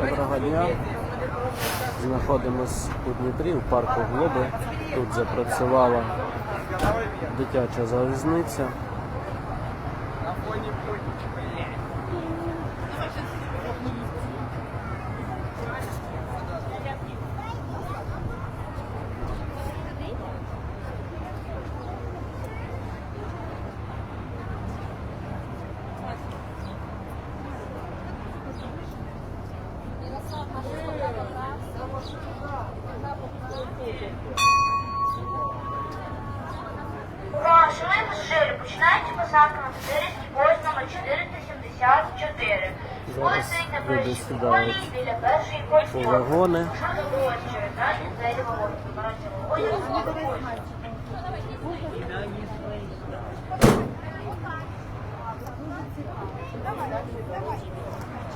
Доброго дня. Знаходимось у Дніпрі в парку Глоби. Тут запрацювала дитяча залізниця. На фоні пульті, блядь. Увага, шановні пасажири, починається посадка на поїзд номер 474. Поїзд стоїть на першій колії біля першої платформи. вагони. Що через двері.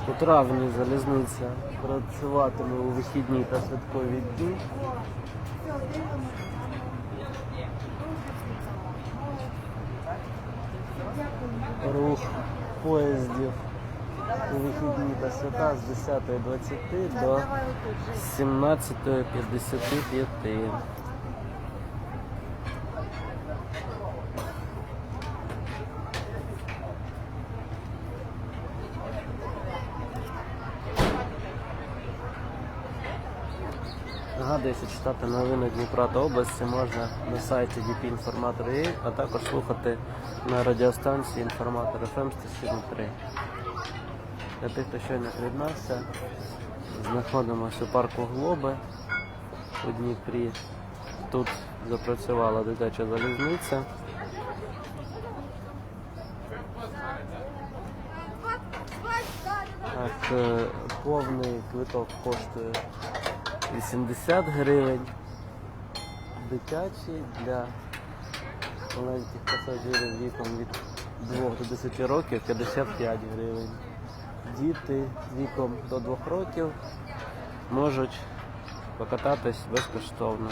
У травні залізниця працюватиме у вихідні та святкові дні. Рух поїздів у вихідні та свята з 10.20 до 17.55. Нагадую, що читати новини Дніпра та області можна на сайті dpinformator.ua, а також слухати на радіостанції інформатор FM 107.3. Для тих, хто щойно приєднався, знаходимося у парку Глоби у Дніпрі. Тут запрацювала дитяча залізниця. Так, е, повний квиток коштує 80 гривень. Дитячий для маленьких пасажирів віком від 2 до 10 років 55 гривень. Діти віком до 2 років можуть покататись безкоштовно.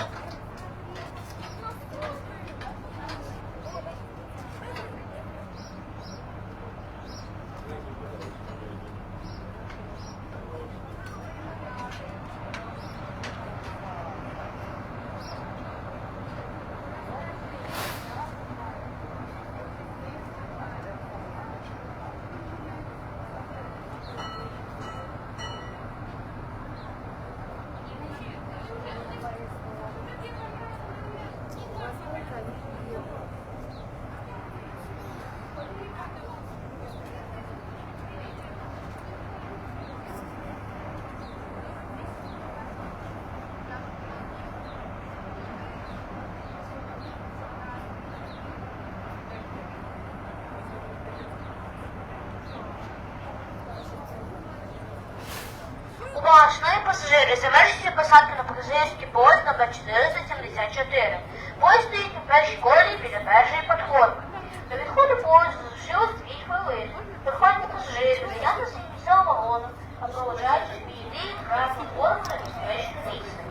Шановні пасажири, завершується посадка на пасажирський поїзд номер 474. Поїзд стоїть на першій колії біля першої платформи. До відходу поїзду залишилось 2 хвилини. Приходьте пасажири, зайняти свої місця вагону, а проводжаючи від краю платформи на безпечне місце.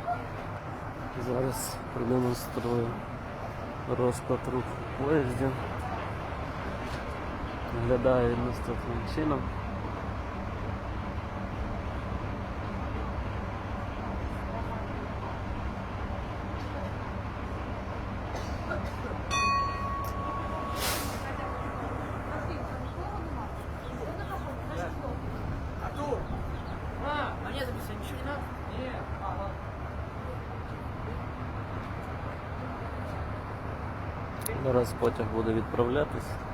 Зараз продемонструю розклад руху поїздів. Виглядає наступним чином. Зараз потяг буде відправлятись.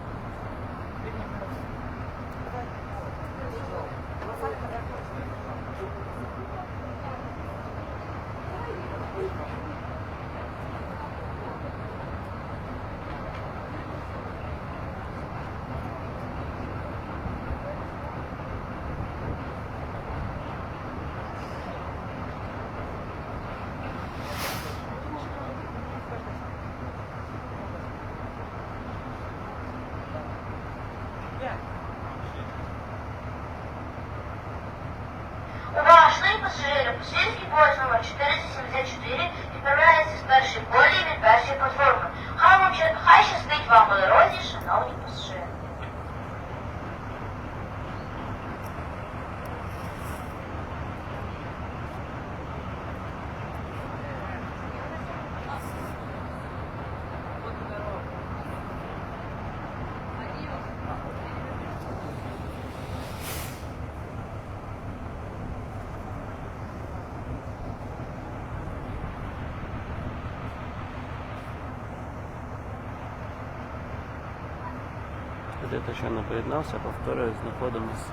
Увага, по пасажирський поїзд номер 474 відправляється з першої полі від першої платформи. Хай вам хай щастить вам по дорозі, шановні пасажири. Для тих, що не поєднався, повторюю, знаходимось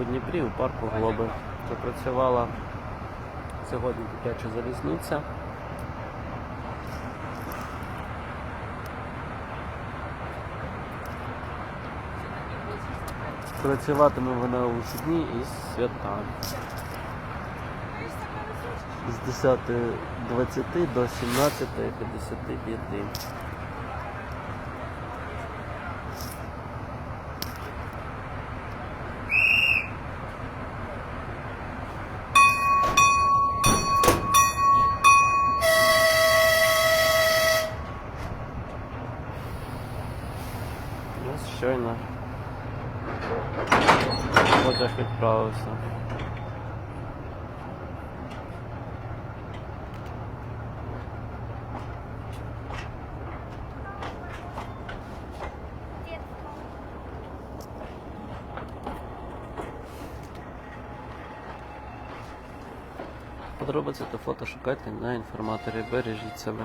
у Дніпрі у парку Глоби. Запрацювала сьогодні дитяча залізниця. Працюватиме вона у вихідні і свята. З 10.20 до 17.55. Ось щойно потяг відправився. Подробиці та фото шукайте на інформаторі. Бережіть себе.